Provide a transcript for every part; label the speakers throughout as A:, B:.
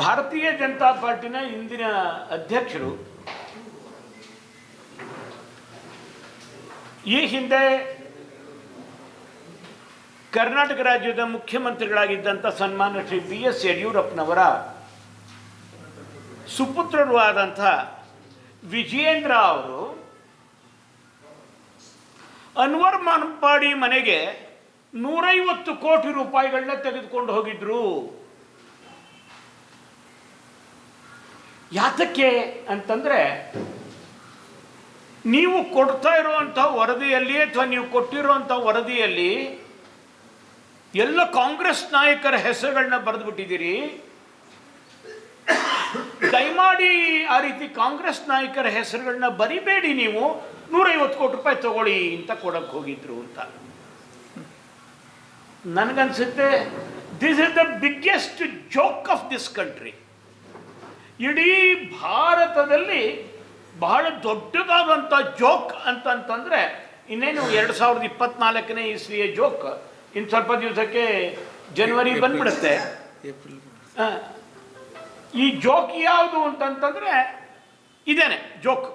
A: ಭಾರತೀಯ ಜನತಾ ಪಾರ್ಟಿನ ಇಂದಿನ ಅಧ್ಯಕ್ಷರು ಈ ಹಿಂದೆ ಕರ್ನಾಟಕ ರಾಜ್ಯದ ಮುಖ್ಯಮಂತ್ರಿಗಳಾಗಿದ್ದಂಥ ಸನ್ಮಾನ ಶ್ರೀ ಬಿ ಎಸ್ ಯಡಿಯೂರಪ್ಪನವರ ಸುಪುತ್ರರು ಆದಂಥ ವಿಜಯೇಂದ್ರ ಅವರು ಅನ್ವರ್ ಮಾನಪಾಡಿ ಮನೆಗೆ ನೂರೈವತ್ತು ಕೋಟಿ ರೂಪಾಯಿಗಳನ್ನ ತೆಗೆದುಕೊಂಡು ಹೋಗಿದ್ರು. ಯಾತಕ್ಕೆ ಅಂತಂದರೆ ನೀವು ಕೊಡ್ತಾ ಇರುವಂಥ ವರದಿಯಲ್ಲಿ ಅಥವಾ ನೀವು ಕೊಟ್ಟಿರುವಂಥ ವರದಿಯಲ್ಲಿ ಎಲ್ಲ ಕಾಂಗ್ರೆಸ್ ನಾಯಕರ ಹೆಸರುಗಳನ್ನ ಬರೆದುಬಿಟ್ಟಿದ್ದೀರಿ. ದಯಮಾಡಿ ಆ ರೀತಿ ಕಾಂಗ್ರೆಸ್ ನಾಯಕರ ಹೆಸರುಗಳನ್ನ ಬರಿಬೇಡಿ ನೀವು. ನೂರೈವತ್ತು ಕೋಟಿ ರೂಪಾಯಿ ತಗೊಳ್ಳಿ ಅಂತ ಕೊಡಕ್ಕೆ ಹೋಗಿದ್ರು ಅಂತ. ನನಗನ್ಸುತ್ತೆ this is the biggest joke of this country ಇಡೀ ಭಾರತದಲ್ಲಿ ಬಹಳ ದೊಡ್ಡದಾದಂಥ ಜೋಕ್ ಅಂತಂತಂದರೆ ಇನ್ನೇನು ಎರಡು ಸಾವಿರದ ಇಪ್ಪತ್ನಾಲ್ಕನೇ ಇಸ್ವಿಯ ಜೋಕ್ ಇನ್ನು ಸ್ವಲ್ಪ ದಿವಸಕ್ಕೆ ಜನವರಿ ಬಂದ್ಬಿಡುತ್ತೆ. ಈ ಜೋಕ್ ಯಾವುದು ಅಂತಂತಂದರೆ ಇದೇನೆ ಜೋಕ್.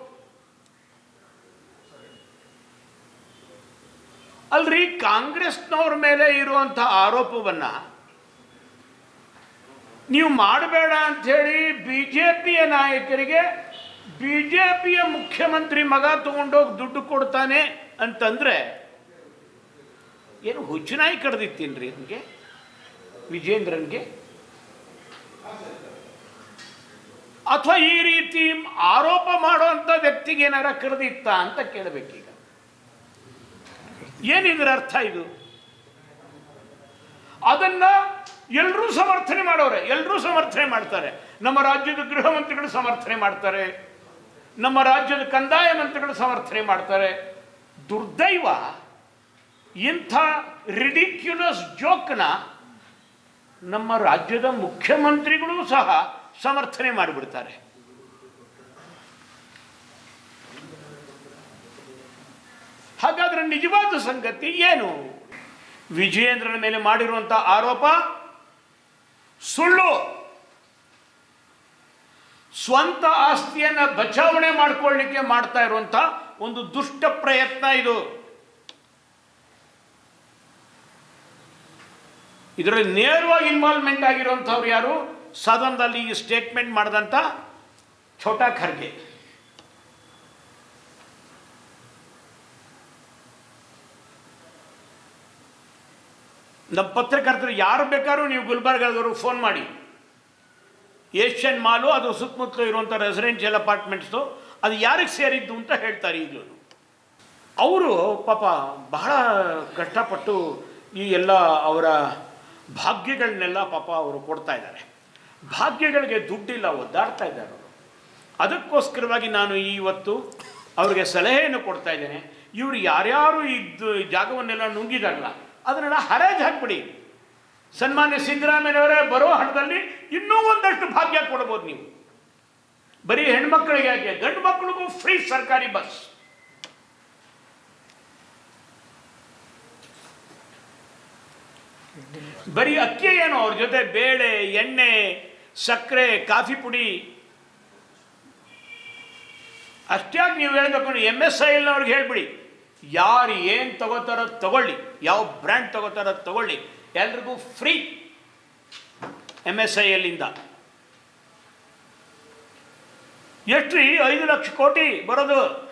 A: ಅಲ್ರಿ ಕಾಂಗ್ರೆಸ್ನವ್ರ ಮೇಲೆ ಇರುವಂಥ ಆರೋಪವನ್ನ ನೀವು ಮಾಡಬೇಡ ಅಂಥೇಳಿ ಬಿ ಜೆ ಪಿಯ ನಾಯಕರಿಗೆ ಬಿ ಜೆ ಪಿಯ ಮುಖ್ಯಮಂತ್ರಿ ಮಗ ತೊಗೊಂಡೋಗಿ ದುಡ್ಡು ಕೊಡ್ತಾನೆ ಅಂತಂದರೆ ಏನು ಹುಚ್ಚುನಾಯಿ ಕಡ್ದಿತ್ತೇನ್ರಿ ನನಗೆ ವಿಜೇಂದ್ರನ್ಗೆ? ಅಥವಾ ಈ ರೀತಿ ಆರೋಪ ಮಾಡುವಂಥ ವ್ಯಕ್ತಿಗೆ ಏನಾರ ಕರೆದಿತ್ತ ಅಂತ ಕೇಳಬೇಕೀಗ. ಏನಿದ್ರ ಅರ್ಥ ಇದು? ಅದನ್ನ ಎಲ್ಲರೂ ಸಮರ್ಥನೆ ಮಾಡೋರೆ ಎಲ್ಲರೂ ಸಮರ್ಥನೆ ಮಾಡ್ತಾರೆ. ನಮ್ಮ ರಾಜ್ಯದ ಗೃಹ ಮಂತ್ರಿಗಳು ಸಮರ್ಥನೆ ಮಾಡ್ತಾರೆ. ನಮ್ಮ ರಾಜ್ಯದ ಕಂದಾಯ ಮಂತ್ರಿಗಳು ಸಮರ್ಥನೆ ಮಾಡ್ತಾರೆ. ದುರ್ದೈವ ಇಂಥ ರಿಡಿಕ್ಯುಲಸ್ ಜೋಕ್ನ ನಮ್ಮ ರಾಜ್ಯದ ಮುಖ್ಯಮಂತ್ರಿಗಳು ಸಹ ಸಮರ್ಥನೆ ಮಾಡಿಬಿಡ್ತಾರೆ. ಹಾಗಾದ್ರೆ ನಿಜವಾದ ಸಂಗತಿ ಏನು? ವಿಜಯೇಂದ್ರನ ಮೇಲೆ ಮಾಡಿರುವಂಥ ಆರೋಪ ಸುಳ್ಳು. ಸ್ವಂತ ಆಸ್ತಿಯನ್ನ ಬಚಾವಣೆ ಮಾಡ್ಕೊಳ್ಳಿಕ್ಕೆ ಮಾಡ್ತಾ ಇರುವಂಥ ಒಂದು ದುಷ್ಟ ಪ್ರಯತ್ನ ಇದು. ಇದರಲ್ಲಿ ನೇರವಾಗಿ ಇನ್ವಾಲ್ವ್ಮೆಂಟ್ ಆಗಿರುವಂಥವ್ರು ಯಾರು? ಸದನದಲ್ಲಿ ಈ ಸ್ಟೇಟ್ಮೆಂಟ್ ಮಾಡಿದಂಥ ಛೋಟಾ ಖರ್ಗೆ. ನಮ್ಮ ಪತ್ರಕರ್ತರು ಯಾರು ಬೇಕಾದ್ರೂ ನೀವು ಗುಲ್ಬರ್ಗದವರು ಫೋನ್ ಮಾಡಿ. ಏಷ್ಯನ್ ಮಾಲು, ಅದು ಸುತ್ತಮುತ್ತಲು ಇರುವಂಥ ರೆಸಿಡೆನ್ಷಿಯಲ್ ಅಪಾರ್ಟ್ಮೆಂಟ್ಸು ಅದು ಯಾರಿಗೆ ಸೇರಿದ್ದು ಅಂತ ಹೇಳ್ತಾರೆ ಈಗಲೂ. ಅವರು ಪಾಪ ಬಹಳ ಕಷ್ಟಪಟ್ಟು ಈ ಎಲ್ಲ ಅವರ ಭಾಗ್ಯಗಳನ್ನೆಲ್ಲ ಪಾಪ ಅವರು ಕೊಡ್ತಾ ಇದ್ದಾರೆ. ಭಾಗ್ಯಗಳಿಗೆ ದುಡ್ಡಿಲ್ಲ, ಒದ್ದಾಡ್ತಾ ಇದ್ದಾರೆ ಅವರು. ಅದಕ್ಕೋಸ್ಕರವಾಗಿ ನಾನು ಇವತ್ತು ಅವರಿಗೆ ಸಲಹೆಯನ್ನು ಕೊಡ್ತಾ ಇದ್ದೇನೆ. ಇವರು ಯಾರ್ಯಾರು ಇದ್ದು ಜಾಗವನ್ನೆಲ್ಲ ನುಂಗಿದಾರಲ್ಲ ಅದನ್ನೆಲ್ಲ ಹರಾಜ್ ಹಾಕ್ಬಿಡಿ. ಸನ್ಮಾನ್ಯ ಸಿದ್ದರಾಮಯ್ಯನವರೇ, ಬರೋ ಹಣದಲ್ಲಿ ಇನ್ನೂ ಒಂದಷ್ಟು ಭಾಗ್ಯ ಕೊಡ್ಬೋದು ನೀವು. ಬರೀ ಹೆಣ್ಮಕ್ಳಿಗೆ ಯಾಕೆ? ಗಂಡು ಮಕ್ಕಳಿಗೂ ಫ್ರೀ ಸರ್ಕಾರಿ ಬಸ್ ಬರೀ ಅಕ್ಕಿ ಏನು? ಅವ್ರ ಜೊತೆ ಬೇಳೆ, ಎಣ್ಣೆ, ಸಕ್ಕರೆ, ಕಾಫಿ ಪುಡಿ. ಅಷ್ಟ್ಯಾಗಿ ನೀವು ಹೇಳ್ಬೇಕು ಎಂ ಎಸ್ ಐ ಎಲ್ನವ್ರಿಗೆ ಹೇಳ್ಬಿಡಿ. ಯಾರು ಏನು ತಗೋತಾರೋ ತಗೊಳ್ಳಿ, ಯಾವ ಬ್ರ್ಯಾಂಡ್ ತಗೋತಾರ ತಗೊಳ್ಳಿ, ಎಲ್ರಿಗೂ ಫ್ರೀ ಎಂ ಎಸ್ ಐ ಎಷ್ಟು ರೀ? ಐದು ಲಕ್ಷ ಕೋಟಿ ಬರೋದು.